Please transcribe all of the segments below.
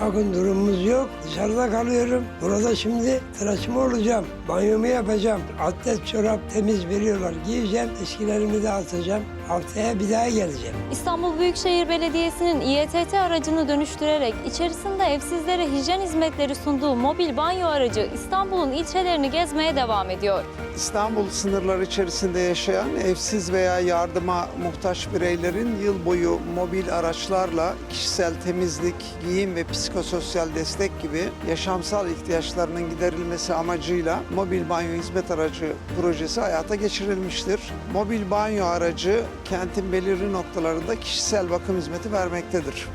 Bakın durumumuz yok. Dışarıda kalıyorum. Burada şimdi tıraşımı olacağım. Banyomu yapacağım. Atlet çorap temiz veriyorlar. Giyeceğim. Eskilerimi de atacağım. Haftaya bir daha geleceğim. İstanbul Büyükşehir Belediyesi'nin İETT aracını dönüştürerek içerisinde evsizlere hijyen hizmetleri sunduğu mobil banyo aracı İstanbul'un ilçelerini gezmeye devam ediyor. İstanbul sınırları içerisinde yaşayan evsiz veya yardıma muhtaç bireylerin yıl boyu mobil araçlarla kişisel temizlik, giyim ve psikososyal destek gibi yaşamsal ihtiyaçlarının giderilmesi amacıyla mobil banyo hizmet aracı projesi hayata geçirilmiştir. Mobil banyo aracı kentin belirli noktalarında kişisel bakım hizmeti vermektedir.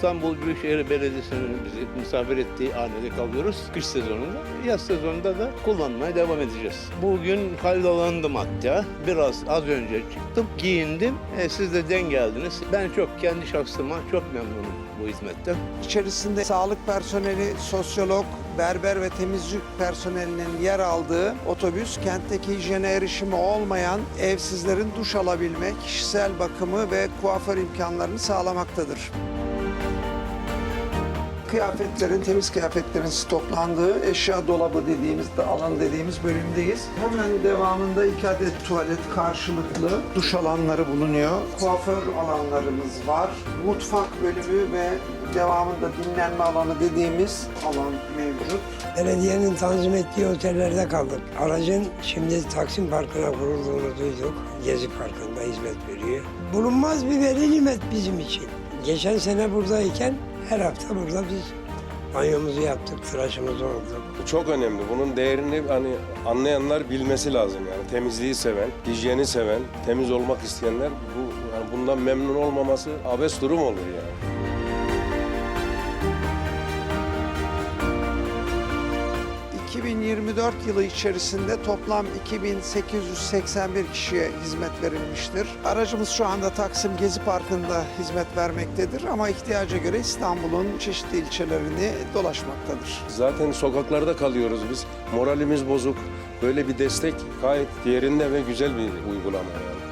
İstanbul Büyükşehir Belediyesi'nin bizi misafir ettiği hanede kalıyoruz kış sezonunda. Yaz sezonunda da kullanmaya devam edeceğiz. Bugün faydalandım hatta. Biraz az önce çıktım, giyindim. E, siz de den geldiniz. Ben çok kendi şahsıma çok memnunum bu hizmetten. İçerisinde sağlık personeli, sosyolog, berber ve temizlik personelinin yer aldığı otobüs kentteki hijyene erişimi olmayan evsizlerin duş alabilme, kişisel bakımı ve kuaför imkanlarını sağlamaktadır. Kıyafetlerin, temiz kıyafetlerin stoklandığı eşya dolabı dediğimiz de alan dediğimiz bölümdeyiz. Hemen devamında iki adet tuvalet karşılıklı duş alanları bulunuyor. Kuaför alanlarımız var. Mutfak bölümü ve devamında dinlenme alanı dediğimiz alan mevcut. Belediyenin tanzim ettiği otellerde kaldık. Aracın şimdi Taksim Parkı'na kurulduğunu duyduk. Gezi Parkı'nda hizmet veriyor. Bulunmaz bir veri nimet bizim için. Geçen sene buradayken her hafta burada biz banyomuzu yaptık, tıraşımızı olduk. Çok önemli. Bunun değerini hani anlayanlar bilmesi lazım yani. Temizliği seven, hijyeni seven, temiz olmak isteyenler bu yani bundan memnun olmaması abes durum olur yani. ...2024 yılı içerisinde toplam 2881 kişiye hizmet verilmiştir. Aracımız şu anda Taksim Gezi Parkı'nda hizmet vermektedir ama ihtiyaca göre İstanbul'un çeşitli ilçelerini dolaşmaktadır. Zaten sokaklarda kalıyoruz biz. Moralimiz bozuk. Böyle bir destek gayet yerinde ve güzel bir uygulama yani.